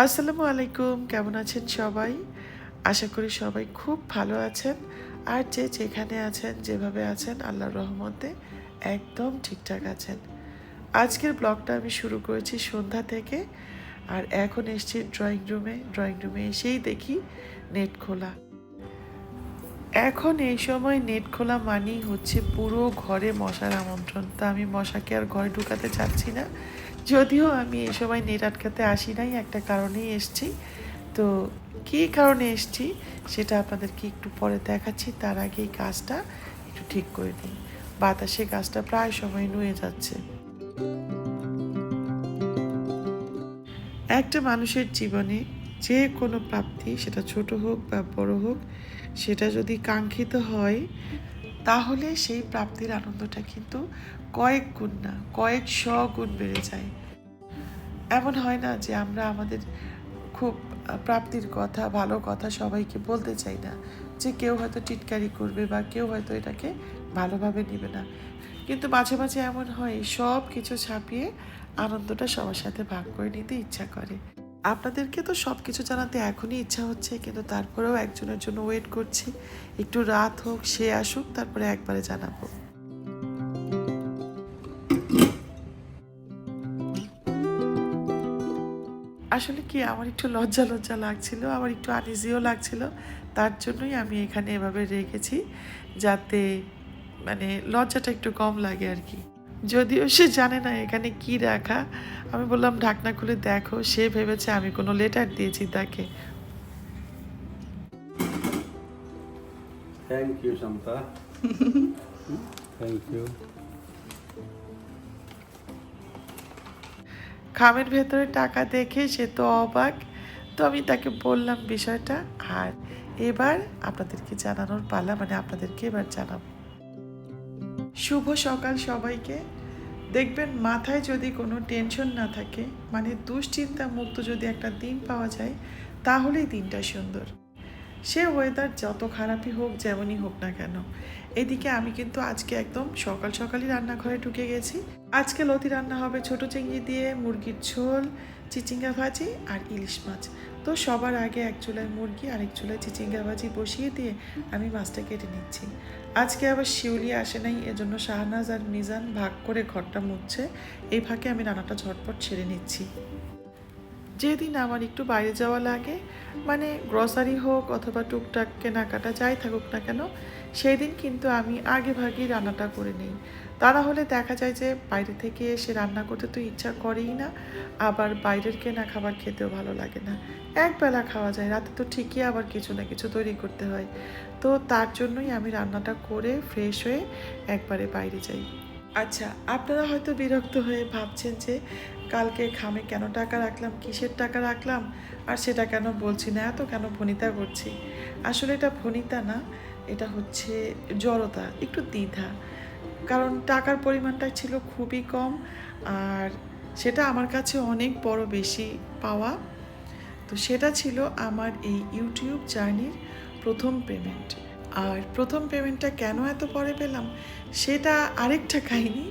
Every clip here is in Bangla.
আসসালামু আলাইকুম, কেমন আছেন সবাই? আশা করি সবাই খুব ভালো আছেন। আর যে যেখানে আছেন, যেভাবে আছেন, আল্লাহর রহমতে একদম ঠিকঠাক আছেন। আজকের ব্লগটা আমি শুরু করেছি সন্ধ্যা থেকে, আর এখন এসছি ড্রয়িং রুমে ড্রয়িং রুমে এসেই দেখি নেট খোলা। এখন এই সময় নেট খোলা মানেই হচ্ছে পুরো ঘরে মশার আমন্ত্রণ। তা আমি মশাকে আর ঘরে ঢুকাতে চাচ্ছি না। যদিও আমি এই সময় নেট আটকাতে আসি নাই, একটা কারণেই এসছি। তো কী কারণে এসছি সেটা আপনাদেরকে একটু পরে দেখাচ্ছি। তার আগে এই গাছটা একটু ঠিক করে নিই। বাতাসে গাছটা প্রায় সময় নুয়ে যাচ্ছে। একটা মানুষের জীবনে যে কোনো প্রাপ্তি, সেটা ছোট হোক বা বড় হোক, সেটা যদি কাঙ্ক্ষিত হয়, তাহলে সেই প্রাপ্তির আনন্দটা কিন্তু কয়েক গুণ না, কয়েক শ গুণ বেড়ে যায়। এমন হয় না যে আমরা আমাদের খুব প্রাপ্তির কথা, ভালো কথা সবাইকে বলতে চাই না, যে কেউ হয়তো টিটকারি করবে বা কেউ হয়তো এটাকে ভালোভাবে নেবে না। কিন্তু মাঝে মাঝে এমন হয় সব কিছু ছাপিয়ে আনন্দটা সবার সাথে ভাগ করে নিতে ইচ্ছা করে। আপনাদেরকে তো সব কিছু জানাতে এখনই ইচ্ছা হচ্ছে, কিন্তু তারপরেও একজনের জন্য ওয়েট করছি। একটু রাত হোক, সে আসুক, তারপরে একবারে জানাব। আসলে কি, আমার একটু লজ্জা লজ্জা লাগছিল, আমার একটু আনইজিও লাগছিল। তার জন্যই আমি এখানে এভাবে রেখেছি, যাতে মানে লজ্জাটা একটু কম লাগে আর কি। যদিও সে জানে না এখানে কি রাখা। আমি বললাম ঢাকনা খুলে দেখো সে ভেবেছে আমি কোনো লেটার দিয়েছি তাকে। Thank you, Shanta. Thank you. খামের ভেতরে টাকা দেখে সে তো অবাক। তো আমি তাকে বললাম বিষয়টা আর এবার আপনাদেরকে জানানোর পালা মানে আপনাদেরকে এবার জানাব। শুভ সকাল সবাইকে। দেখবেন মাথায় যদি কোনো টেনশন না থাকে মানে দুশ্চিন্তা মুক্ত যদি একটা দিন পাওয়া যায়, তাহলেই দিনটা সুন্দর। সে ওয়েদার যত খারাপই হোক, যেমনই হোক না কেন। এদিকে আমি কিন্তু আজকে একদম সকাল সকালই রান্নাঘরে ঢুকে গেছি। আজকে লতি রান্না হবে ছোট চিংড়ি দিয়ে, মুরগির ঝোল, চিচিঙ্গা ভাজি আর ইলিশ মাছ। তো সবার আগে এক চুলায় মুরগি আর এক চুলায় চিচিঙ্গা ভাজি বসিয়ে দিয়ে আমি মাছটা কেটে নিচ্ছি। আজকে আবার শিউলি আসে নাই, এজন্য শাহনাজ আর মিজান ভাগ করে ঘরটা মুছছে। এই ফাঁকে আমি রান্নাটা ঝটপট ছেড়ে নিচ্ছি। যেদিন আমার একটু বাইরে যাওয়া লাগে মানে গ্রসারি হোক অথবা টুকটাক কেনাকাটা যাই থাকুক না কেন সেই দিন কিন্তু আমি আগে ভাগেই রান্নাটা করে নিই। তা না হলে দেখা যায় যে বাইরে থেকে এসে রান্না করতে তো ইচ্ছা করেই না, আবার বাইরের কেনা খাবার খেতেও ভালো লাগে না। একবেলা খাওয়া যায়, রাতে তো ঠিকই আবার কিছু না কিছু তৈরি করতে হয়। তো তার জন্যই আমি রান্নাটা করে ফ্রেশ হয়ে একবারে বাইরে যাই। আচ্ছা আপনারা হয়তো বিরক্ত হয়ে ভাবছেন যে কালকে খামে কেন টাকা রাখলাম? কিসের টাকা রাখলাম? আর সেটা কেন বলছি না? এত কেন ভনিতা করছি? আসলে এটা ভনিতা না, এটা হচ্ছে জড়তা, একটু দ্বিধা। কারণ টাকার পরিমাণটা ছিল খুবই কম, আর সেটা আমার কাছে অনেক বড় বেশি পাওয়া। তো সেটা ছিল আমার এই ইউটিউব জার্নির প্রথম পেমেন্ট। আর প্রথম পেমেন্টটা কেন এত পরে পেলাম, সেটা আরেকটা কাহিনী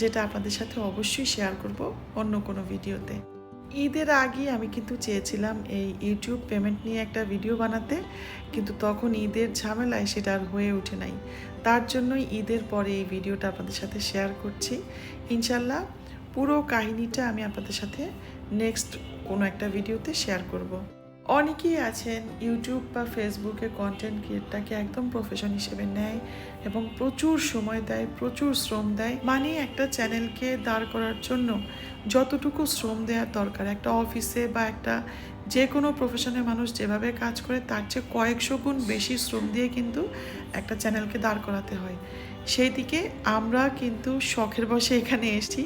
যেটা আপনাদের সাথে অবশ্যই শেয়ার করব অন্য কোনো ভিডিওতে। ঈদের আগে আমি কিন্তু চেয়েছিলাম এই ইউটিউব পেমেন্ট নিয়ে একটা ভিডিও বানাতে, কিন্তু তখন ঈদের ঝামেলায় সেটা আর হয়ে ওঠে নাই। তার জন্যই ঈদের পরে এই ভিডিওটা আপনাদের সাথে শেয়ার করছি। ইনশাল্লাহ পুরো কাহিনীটা আমি আপনাদের সাথে নেক্সট কোনো একটা ভিডিওতে শেয়ার করব। অনেকেই আছেন ইউটিউব বা ফেসবুকে কন্টেন্ট ক্রিয়েটটাকে একদম প্রফেশন হিসেবে নেয় এবং প্রচুর সময় দেয়, প্রচুর শ্রম দেয়। মানে একটা চ্যানেলকে দাঁড় করার জন্য যতটুকু শ্রম দেওয়ার দরকার, একটা অফিসে বা একটা যে কোনো প্রফেশনের মানুষ যেভাবে কাজ করে, তার চেয়ে কয়েকশো গুণ বেশি শ্রম দিয়ে কিন্তু একটা চ্যানেলকে দাঁড় করাতে হয়। সেই দিকে আমরা কিন্তু শখের বসে এখানে এসেছি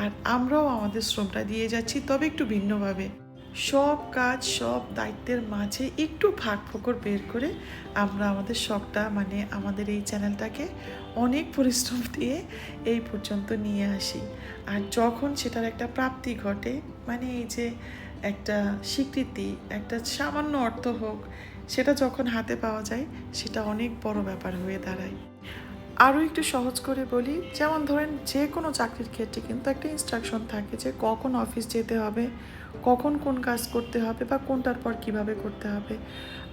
আর আমরাও আমাদের শ্রমটা দিয়ে যাচ্ছি, তবে একটু ভিন্নভাবে। সব কাজ, সব দায়িত্বের মাঝে একটু ফাঁক ফোকর বের করে আমরা আমাদের শখটা মানে আমাদের এই চ্যানেলটাকে অনেক পরিশ্রম দিয়ে এই পর্যন্ত নিয়ে আসি। আর যখন সেটার একটা প্রাপ্তি ঘটে মানে এই যে একটা স্বীকৃতি, একটা সামান্য অর্থ হোক, সেটা যখন হাতে পাওয়া যায়, সেটা অনেক বড় ব্যাপার হয়ে দাঁড়ায়। আরও একটু সহজ করে বলি, যেমন ধরেন যে কোনো চাকরির ক্ষেত্রে কিন্তু একটা ইনস্ট্রাকশন থাকে যে কখন অফিস যেতে হবে কখন কোন কাজ করতে হবে বা কোনটার পর কীভাবে করতে হবে।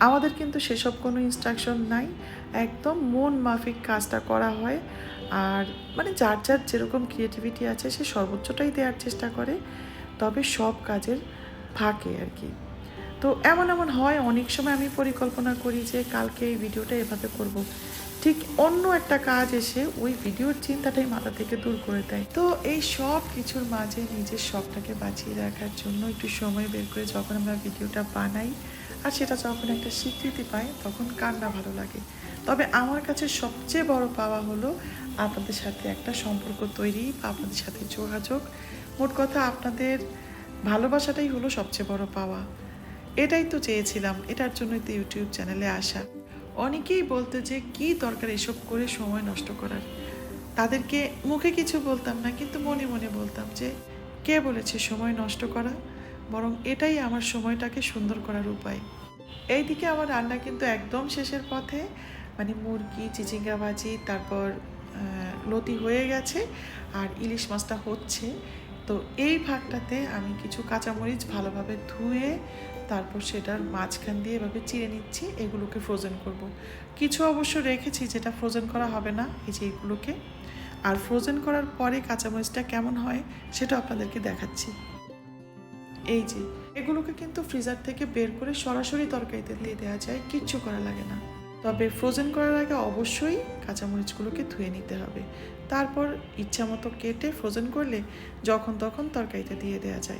আমাদের কিন্তু সেসব কোনো ইনস্ট্রাকশন নাই। একদম মন মাফিক কাজটা করা হয়। আর মানে যার যার যেরকম ক্রিয়েটিভিটি আছে, সে সর্বোচ্চটাই দেওয়ার চেষ্টা করে। তবে সব কাজের ফাঁকে আর কি। তো এমন এমন হয়, অনেক সময় আমি পরিকল্পনা করি যে কালকে এই ভিডিওটা এভাবে করব। ঠিক অন্য একটা কাজ এসে ওই ভিডিওর চিন্তাটাই মাথা থেকে দূর করে দেয়। তো এই সব কিছুর মাঝে নিজের শখটাকে বাঁচিয়ে রাখার জন্য একটু সময় বের করে যখন আমরা ভিডিওটা বানাই আর সেটা যখন একটা স্বীকৃতি পাই, তখন কান্না ভালো লাগে। তবে আমার কাছে সবচেয়ে বড় পাওয়া হলো আপনাদের সাথে একটা সম্পর্ক তৈরি বা আপনাদের সাথে যোগাযোগ। মোট কথা আপনাদের ভালোবাসাটাই হলো সবচেয়ে বড় পাওয়া। এটাই তো চেয়েছিলাম। এটার জন্যই তো ইউটিউব চ্যানেলে আসা। অনেকেই বলতো যে, কি দরকার এসব করে সময় নষ্ট করার? তাদেরকে মুখে কিছু বলতাম না, কিন্তু মনে মনে বলতাম যে, কে বলেছে সময় নষ্ট করা? বরং এটাই আমার সময়টাকে সুন্দর করার উপায়। এইদিকে আমার রান্না কিন্তু একদম শেষের পথে মানে মুরগি চিচিঙ্গা ভাজি তারপর লতি হয়ে গেছে আর ইলিশ মাছটা হচ্ছে। তো এই ভাগটাতে আমি কিছু কাঁচামরিচ ভালোভাবে ধুয়ে তারপর সেটার মাঝখান দিয়ে এভাবে চিড়ে নিচ্ছি, এগুলোকে ফ্রোজেন করব। কিছু অবশ্য রেখেছি যেটা ফ্রোজেন করা হবে না, এই যে এগুলোকে। আর ফ্রোজেন করার পরে কাঁচামরিচটা কেমন হয় সেটা আপনাদেরকে দেখাচ্ছি। এই যে, এগুলোকে কিন্তু ফ্রিজার থেকে বের করে সরাসরি তরকারিতে দিয়ে দেওয়া যায়, কিচ্ছু করা লাগে না। তবে ফ্রোজেন করার আগে অবশ্যই কাঁচামরিচগুলোকে ধুয়ে নিতে হবে। তারপর ইচ্ছা মতো কেটে ফ্রোজেন করলে যখন তখন তরকারিতে দিয়ে দেওয়া যায়।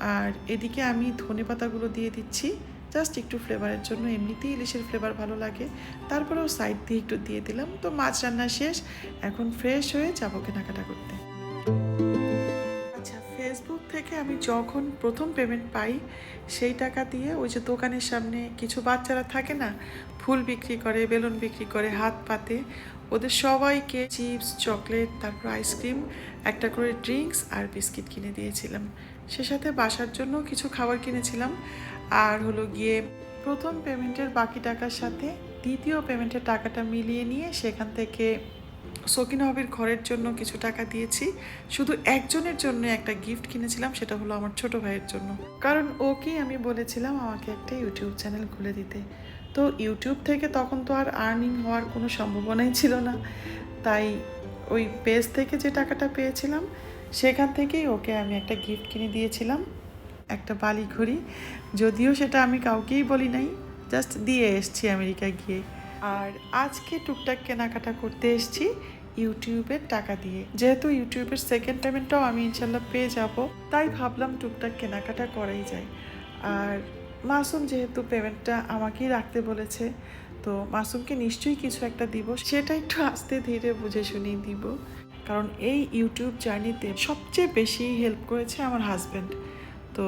আর এদিকে আমি ধনে পাতাগুলো দিয়ে দিচ্ছি। জাস্ট একটু ফ্লেভারের জন্য। এমনিতেই ইলিশের ফ্লেভার ভালো লাগে। তারপরেও সাইড দিয়ে একটু দিয়ে দিলাম। তো মাছ রান্না শেষ। এখন ফ্রেশ হয়ে যাব কেনাকাটা করতে। ফেসবুক থেকে আমি যখন প্রথম পেমেন্ট পাই, সেই টাকা দিয়ে ওই যে দোকানের সামনে কিছু বাচ্চারা থাকে না, ফুল বিক্রি করে, বেলুন বিক্রি করে, হাত পাতে, ওদের সবাইকে চিপস চকলেট তারপর আইসক্রিম একটা করে ড্রিঙ্কস আর বিস্কিট কিনে দিয়েছিলাম। সে সাথে বাসার জন্য কিছু খাবার কিনেছিলাম। আর হলো গিয়ে প্রথম পেমেন্টের বাকি টাকার সাথে দ্বিতীয় পেমেন্টের টাকাটা মিলিয়ে নিয়ে সেখান থেকে সকিনা হবির ঘরের জন্য কিছু টাকা দিয়েছি। শুধু একজনের জন্য একটা গিফট কিনেছিলাম, সেটা হলো আমার ছোট ভাইয়ের জন্য। কারণ ওকেই আমি বলেছিলাম আমাকে একটা ইউটিউব চ্যানেল খুলে দিতে। তো ইউটিউব থেকে তখন তো আর আর্নিং হওয়ার কোনো সম্ভাবনাই ছিল না। তাই ওই পেজ থেকে যে টাকাটা পেয়েছিলাম, সেখান থেকেই ওকে আমি একটা গিফট কিনে দিয়েছিলাম। একটা বালি ঘড়ি যদিও সেটা আমি কাউকেই বলি নাই জাস্ট দিয়ে এসছি আমেরিকা গিয়ে। আর আজকে টুকটাক কেনাকাটা করতে এসেছি ইউটিউবের টাকা দিয়ে। যেহেতু ইউটিউবের সেকেন্ড পেমেন্টটাও আমি ইনশাল্লাহ পেয়ে যাব, তাই ভাবলাম টুকটাক কেনাকাটা করাই যায়। আর মাসুম যেহেতু পেমেন্টটা আমাকেই রাখতে বলেছে, তো মাসুমকে নিশ্চয়ই কিছু একটা দিব, সেটা একটু আস্তে ধীরে বুঝে শুনেই দিব। কারণ এই ইউটিউব জার্নিতে সবচেয়ে বেশি হেল্প করেছে আমার হাজব্যান্ড তো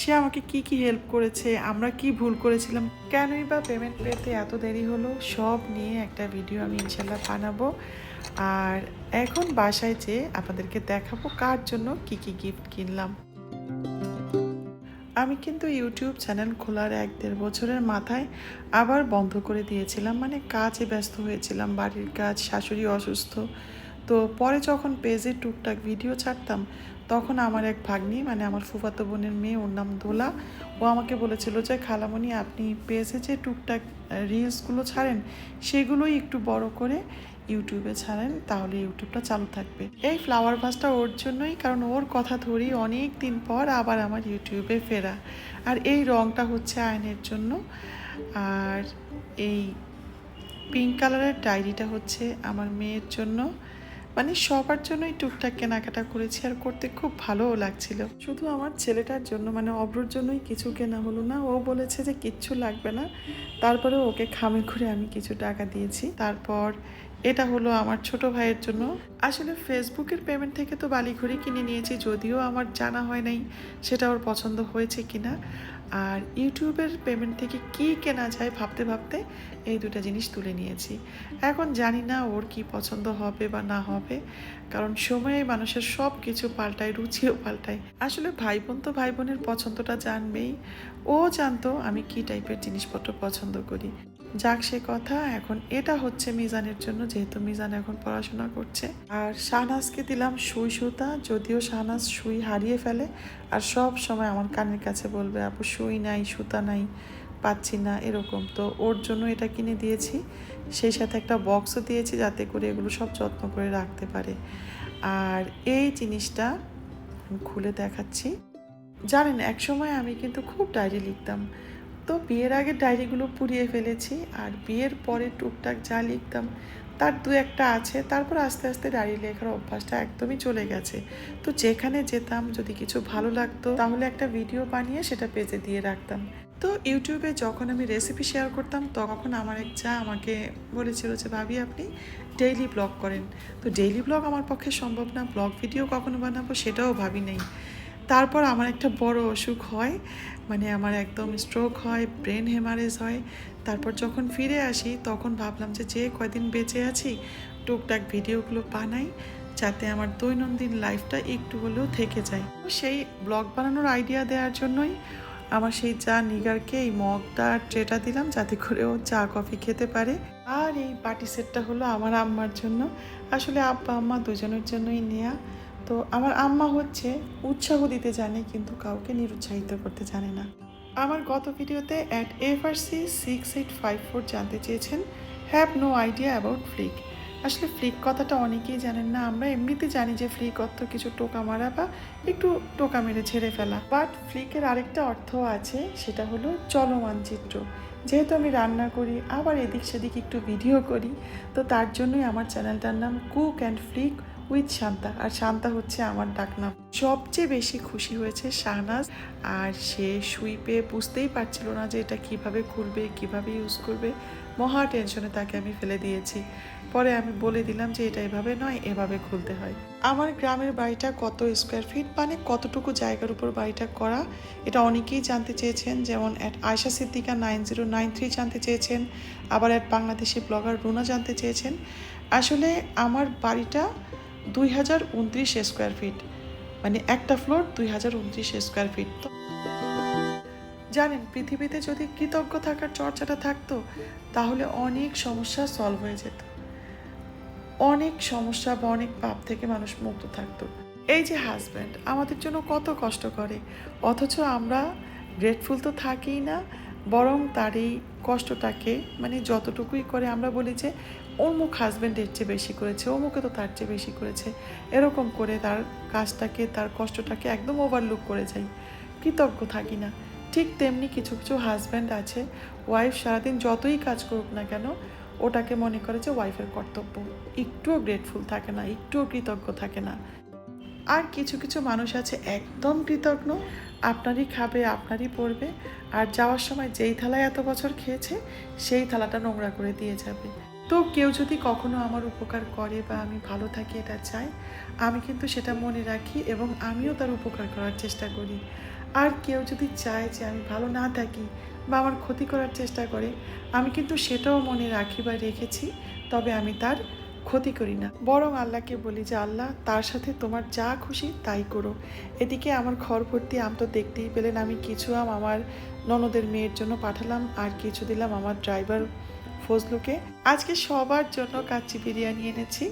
সে আমাকে কি কি হেল্প করেছে, আমরা কি ভুল করেছিলাম, কেনই বা পেমেন্ট পেতে এত দেরি হলো, সব নিয়ে একটা ভিডিও আমি ইনশাল্লাহ বানাবো। আর এখন বাসায় যেয়ে আপনাদেরকে দেখাবো কার জন্য কি কি গিফট কিনলাম। আমি কিন্তু ইউটিউব চ্যানেল খোলার এক দেড় বছরের মাথায় আবার বন্ধ করে দিয়েছিলাম মানে কাজে ব্যস্ত হয়েছিলাম, বাড়ির কাজ, শাশুড়ি অসুস্থ। তো পরে যখন পেজে টুকটাক ভিডিও ছাড়তাম, তখন আমার এক ভাগ্নি মানে আমার ফুফাতো বোনের মেয়ে, ওর নাম দোলা, ও আমাকে বলেছিল যে, খালামণি, আপনি পেজে যে টুকটাক রিলসগুলো ছাড়েন, সেগুলোই একটু বড় করে ইউটিউবে ছাড়েন, তাহলে ইউটিউবটা চালু থাকবে। এই ফ্লাওয়ার ভাসটা ওর জন্যই, কারণ ওর কথা ধরেই অনেক দিন পর আবার আমার ইউটিউবে ফেরা। আর এই রঙটা হচ্ছে আয়নের জন্য। আর এই পিঙ্ক কালারের ডায়েরিটা হচ্ছে আমার মেয়ের জন্য। মানে সবার জন্যই টুকটাক কেনাকাটা করেছি আর করতে খুব ভালোও লাগছিল। শুধু আমার ছেলেটার জন্য মানে অব্রর জন্যই কিছু কেনা হলো না। ও বলেছে যে কিচ্ছু লাগবে না। তারপরে ওকে খামে করে আমি কিছু টাকা দিয়েছি। তারপর এটা হলো আমার ছোট ভাইয়ের জন্য। আসলে ফেসবুকের পেমেন্ট থেকে তো বালিঘড়ি কিনে নিয়েছি, যদিও আমার জানা হয় নাই সেটা ওর পছন্দ হয়েছে কিনা। আর ইউটিউবের পেমেন্ট থেকে কি কেনা যায় ভাবতে ভাবতে এই দুটা জিনিস তুলে নিয়েছি। এখন জানি না ওর কি পছন্দ হবে বা না হবে, কারণ সময়ে মানুষের সব কিছু পাল্টায়, রুচিও পাল্টায়। আসলে ভাই বোন তো ভাই বোনের পছন্দটা জানবেই। ও জানতো আমি কি টাইপের জিনিসপত্র পছন্দ করি। যাক সে কথা, এখন এটা হচ্ছে মিজানের জন্য যেহেতু মিজান এখন পড়াশোনা করছে। আর শাহনাজকে দিলাম সুই সুতা, যদিও শাহনাজ সুই হারিয়ে ফেলে। আর সব সময় আমার কানের কাছে বলবে, আপু, সুই নাই, সুতা নাই, পাচ্ছি না, এরকম। তো ওর জন্য এটা কিনে দিয়েছি। সেই সাথে একটা বক্সও দিয়েছি যাতে করে এগুলো সব যত্ন করে রাখতে পারে। আর এই জিনিসটা খুলে দেখাচ্ছি। জানেন এক সময় আমি কিন্তু খুব ডায়েরি লিখতাম। তো বিয়ের আগে ডায়েরিগুলো পুড়িয়ে ফেলেছি আর বিয়ের পরে টুকটাক যা লিখতাম, তার দু একটা আছে। তারপর আস্তে আস্তে ডায়েরি লেখার অভ্যাসটা একদমই চলে গেছে। তো যেখানে যেতাম, যদি কিছু ভালো লাগতো, তাহলে একটা ভিডিও বানিয়ে সেটা পেজে দিয়ে রাখতাম। তো ইউটিউবে যখন আমি রেসিপি শেয়ার করতাম, তখন আমার এক চা আমাকে বলেছিল যে, ভাবি, আপনি ডেইলি ব্লগ করেন। তো ডেইলি ব্লগ আমার পক্ষে সম্ভব না। ব্লগ ভিডিও কখনো বানাবো সেটাও ভাবি নেই। তারপর আমার একটা বড় অসুখ হয়। মানে আমার একদম স্ট্রোক হয় ব্রেন হেমারেজ হয়। তারপর যখন ফিরে আসি, তখন ভাবলাম যে যে কয়দিন বেঁচে আছি, টুকটাক ভিডিওগুলো বানাই, যাতে আমার দৈনন্দিন লাইফটা একটু হলেও থেকে যায়। সেই ব্লগ বানানোর আইডিয়া দেওয়ার জন্যই আমার সেই চা নিগারকে এই মগটা ট্রেটা দিলাম, যাতে করে ও চা, কফি খেতে পারে। আর এই পার্টি সেটটা হলো আমার আম্মার জন্য। আসলে আব্বা, আম্মা দুজনের জন্যই নেয়া। তো আমার আম্মা হচ্ছে উৎসাহ দিতে জানে, কিন্তু কাউকে নিরুৎসাহিত করতে জানে না। আমার গত ভিডিওতে at F R C six eight five four জানতে চেয়েছেন have no idea about flick আসলে ফ্লিক কথাটা অনেকেই জানেন না, আমরা এমনিতে জানি যে ফ্লিক অর্থ কিছু টোকা মারা বা একটু টোকা মেরে ছেড়ে ফেলা। বাট ফ্লিকের আরেকটা অর্থ আছে, সেটা হলো চলমান চিত্র যেহেতু আমি রান্না করি, আবার এদিক সেদিক একটু ভিডিও করি, তো তার জন্যই আমার চ্যানেলটার নাম cook and flick with Shanta. আর শান্তা হচ্ছে আমার ডাকনাম সবচেয়ে বেশি খুশি হয়েছে শাহনাজ, আর সে সুই পেয়ে বুঝতেই পারছিল না যে এটা কীভাবে খুলবে, কীভাবে ইউজ করবে। মহা টেনশনে তাকে আমি ফেলে দিয়েছি। পরে আমি বলে দিলাম যে এটা এভাবে নয়, এভাবে খুলতে হয়। আমার গ্রামের বাড়িটা কত স্কোয়ার ফিট মানে কতটুকু জায়গার উপর বাড়িটা করা, এটা অনেকেই জানতে চেয়েছেন। যেমন at Aysha Siddika nine zero nine three জানতে চেয়েছেন, আবার অ্যাট বাংলাদেশি ব্লগার রুনা জানতে চেয়েছেন। আসলে আমার বাড়িটা দুই হাজার উনত্রিশ স্কোয়ার ফিট মানে একটা ফ্লোর দুই হাজার উনত্রিশ স্কোয়ার ফিট তো জানেন, পৃথিবীতে যদি কৃতজ্ঞ থাকার চর্চাটা থাকতো, তাহলে অনেক সমস্যা সলভ হয়ে যেত। অনেক সমস্যা বা অনেক পাপ থেকে মানুষ মুক্ত থাকতো। এই যে হাজব্যান্ড আমাদের জন্য কত কষ্ট করে। অথচ আমরা গ্রেটফুল তো থাকিই না বরং তার এই কষ্টটাকে মানে যতটুকুই করে আমরা বলি যে, অমুক হাজব্যান্ড এর চেয়ে বেশি করেছে, অমুকে তো তার চেয়ে বেশি করেছে, এরকম করে তার কাজটাকে, তার কষ্টটাকে একদম ওভারলুক করে যাই। কৃতজ্ঞ থাকি না। ঠিক তেমনি কিছু কিছু হাজব্যান্ড আছে ওয়াইফ সারাদিন যতই কাজ করুক না কেন, ওটাকে মনে করে যে ওয়াইফের কর্তব্য। একটুও গ্রেটফুল থাকে না, একটুও কৃতজ্ঞ থাকে না। আর কিছু কিছু মানুষ আছে একদম কৃতজ্ঞ আপনারই খাবে, আপনারই পড়বে। আর যাওয়ার সময় যেই থালায় এত বছর খেয়েছে, সেই থালাটা নোংরা করে দিয়ে যাবে। তো কেউ যদি কখনো আমার উপকার করে বা আমি ভালো থাকি এটা চাই আমি কিন্তু সেটা মনে রাখি এবং আমিও তার উপকার করার চেষ্টা করি। আর কেউ যদি চায় যে আমি ভালো না থাকি বা আমার ক্ষতি করার চেষ্টা করে, আমি কিন্তু সেটাও মনে রাখি বা রেখেছি, তবে আমি তার ক্ষতি করি না। বরং আল্লাহকে বলি যে, আল্লাহ, তার সাথে তোমার যা খুশি তাই করো। এদিকে আমার ঘর ভর্তি আম তো দেখতেই পেলেন, আমি কিছু আম আমার ননদের মেয়ের জন্য পাঠালাম আর কিছু দিলাম আমার ড্রাইভার ফজলুকে। আজকে সবার জন্য কাচ্চি বিরিয়ানি এনেছি,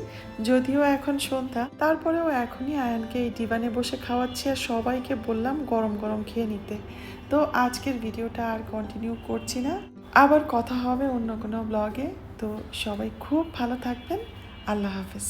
যদিও এখন সন্ধ্যা। তারপরেও এখনই আয়ানকে এই ডিবানে বসে খাওয়াচ্ছি আর সবাইকে বললাম গরম গরম খেয়ে নিতে। তো আজকের ভিডিওটা আর কন্টিনিউ করছি না। আবার কথা হবে অন্য কোনো ব্লগে তো সবাই খুব ভালো থাকবেন। আল্লাহ হাফেজ